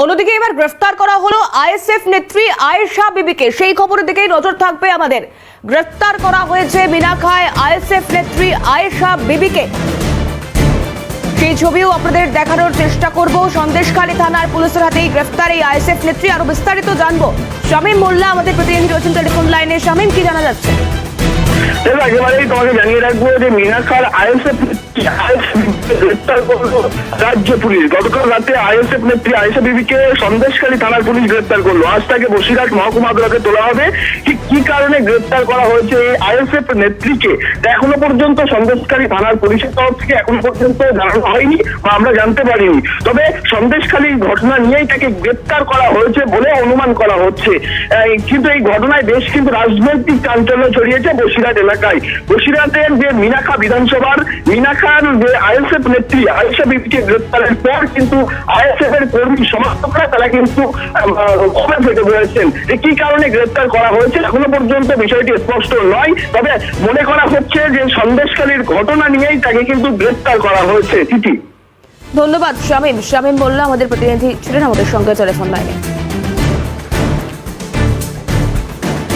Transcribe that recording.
অন্যদিকে এবার গ্রেফতার করা হলো আইএসএফ নেত্রী আয়েশা বিবিকে। সেই খবরের দিকেই নজর থাকবে আমাদের। গ্রেফতার করা হয়েছে মিনাখায় আইএসএফ নেত্রী আয়েশা বিবিকে। সেই ছবিও আপনাদের দেখানোর চেষ্টা করব। সন্দেশখালী থানার পুলিশের হাতেই গ্রেফতার এই আইএসএফ নেত্রী। আরও বিস্তারিত জানব। শামীম মোল্লা আমাদের প্রতিনিধি রয়েছেন টেলিফোন লাইনে। শামীম, কি জানা যাচ্ছে? একেবারেই তোমাকে জানিয়ে রাখব যে মিনাখার আইএসএফ গ্রেপ্তার করল রাজ্য পুলিশ। গতকাল রাতে আইএসএফ নেত্রী আয়েশা বিবিকে সন্দেশকারী থানার পুলিশ গ্রেপ্তার করল। আজ তাকে বসিরহাট মহকুমা আদালতে তোলা হবে। ঠিক কি কারণে গ্রেপ্তার করা হয়েছে? এই আইএসএফ নেত্রীকে এখনও পর্যন্ত সন্দেশখালী থানার পুলিশের তরফ থেকে এখনও পর্যন্ত জানানো হয়নি বা আমরা জানতে পারিনি। তবে সন্দেশখালী ঘটনা নিয়েই তাকে গ্রেপ্তার করা হয়েছে বলে অনুমান করা হচ্ছে। কিন্তু এই ঘটনায় বেশ কিন্তু রাজনৈতিক চাঞ্চল্য ছড়িয়েছে বসিরহাট এলাকায়। বসিরহাটের যে মিনাখা বিধানসভার মিনাখার যে আইএসএফ নেত্রী আয়েশা বিবিকে গ্রেপ্তারের পর কিন্তু আইএসএফ এর কর্মী সমর্থকরা তারা কিন্তু ক্ষোভে ফেটে পড়েছেন। যে কি কারণে গ্রেপ্তার করা হয়েছে? এখনও পর্যন্ত বিষয়টি স্পষ্ট নয়। তবে মনে করা হচ্ছে যে সন্দেশকালীর ঘটনা নিয়েই তাকে কিন্তু গ্রেপ্তার করা হয়েছে তিথি ধন্যবাদ, শামীম। শামীম বলল আমাদের প্রতিনিধি ছিলেন আমাদের সঙ্গে টেলিফোন লাইনে।